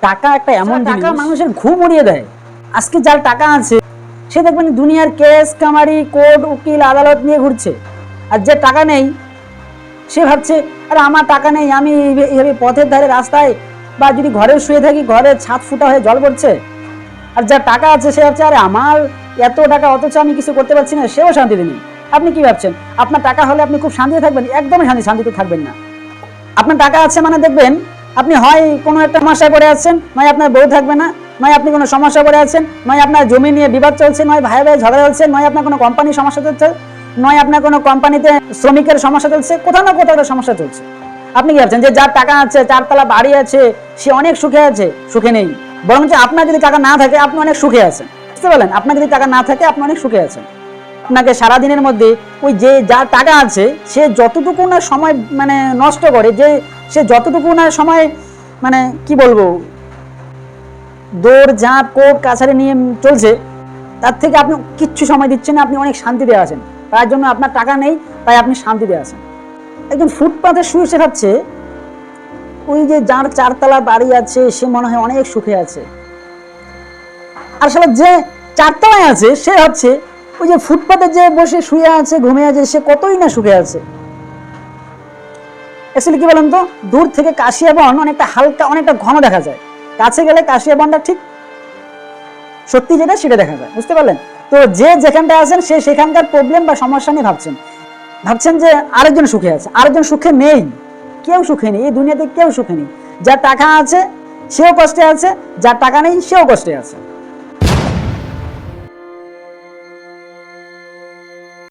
টাকা একটা এমন টাকা মানুষের ঘুম উড়িয়ে দেয়। আজকে যার টাকা আছে সে দেখবেন দুনিয়ার কেস কামারি কোর্ট উকিল আদালত নিয়ে ঘুরছে। আর যে টাকা নেই সে ভাবছে আরে আমার টাকা নেই আমি এইভাবে- পথের ধারে রাস্তায় বা যদি ঘরে শুয়ে থাকি ঘরে ছাদ ফুটা হয়ে জল পড়ছে। আর যার টাকা আছে সে ভাবছে আরে আমার এত টাকা অথচ আমি কিছু করতে পারছি না সেও শান্তিতে নেই। আপনি কি ভাবছেন? আপনার টাকা হলে আপনি খুব শান্তিতে থাকবেন? একদমই শান্তি শান্তিতে থাকবেন না। আপনার টাকা আছে মানে দেখবেন আপনি হয় কোনো একটা সমস্যায় পড়ে আছেন, নয় আপনার বউ থাকবে না, নয় আপনি কোনো সমস্যা পড়ে আছেন, নয় আপনার জমি নিয়ে বিবাদ চলছে, নয় ভাই ভাই ঝগড়া চলছে, নয় আপনার কোনো কোম্পানির সমস্যা চলছে, নয় আপনার কোনো কোম্পানিতে শ্রমিকের সমস্যা চলছে, কোথাও না কোথাও একটা সমস্যা চলছে। আপনি কি ভাবছেন যে যার টাকা আছে চারতলা বাড়ি আছে, সে অনেক সুখে আছে, সুখে নেই। বরং আপনার যদি টাকা না থাকে, আপনি অনেক সুখে আছেন। বুঝতে পারলেন? আপনার যদি টাকা না থাকে, আপনি অনেক সুখে আছেন। আপনাকে সারা দিনের মধ্যে ওই যে যার টাকা আছে, সে যতটুকু না সময় মানে নষ্ট করে, যে সে যতটুকু না সময় মানে কি বলব, দৌড়, ঝাঁপ কোর্ট কাছারি নিয়ে চলছে, তার থেকে আপনি কিচ্ছু সময় দিচ্ছেন আপনি অনেক শান্তিতে আছেন। তার জন্য আপনার টাকা নেই, তাই আপনি শান্তি শান্তিতে আছেন। একজন ফুটপাতে শুয়ে শেখাচ্ছে, ওই যে যার চারতলা বাড়ি আছে, সে মনে হয় অনেক সুখে আছে। আসলে যে চারতলায় আছে, সে হচ্ছে ওই যে ফুটপাতে যে বসে শুয়ে আছে, ঘুমিয়ে আছে, সে কতই না সুখে আছে। অ্যাকচুয়ালি কি বলেন তো, দূর থেকে কাশিয়া বন অনেকটা হালকা, অনেকটা ঘন দেখা যায়। কাছে গেলে কাশিয়া বনটা ঠিক সত্যি যেটা, সেটা দেখা যায়। বুঝতে পারলেন? তো যে যেখানটা আছেন, সে সেখানকার প্রবলেম বা সমস্যা নিয়ে ভাবছেন। ভাবছেন যে আরেকজন সুখে আছে, আরেকজন সুখে নেই। কেউ সুখে নেই, এই দুনিয়াতে কেউ সুখে নেই। যার টাকা আছে, সেও কষ্টে আছে, যার টাকা নেই, সেও কষ্টে আছে।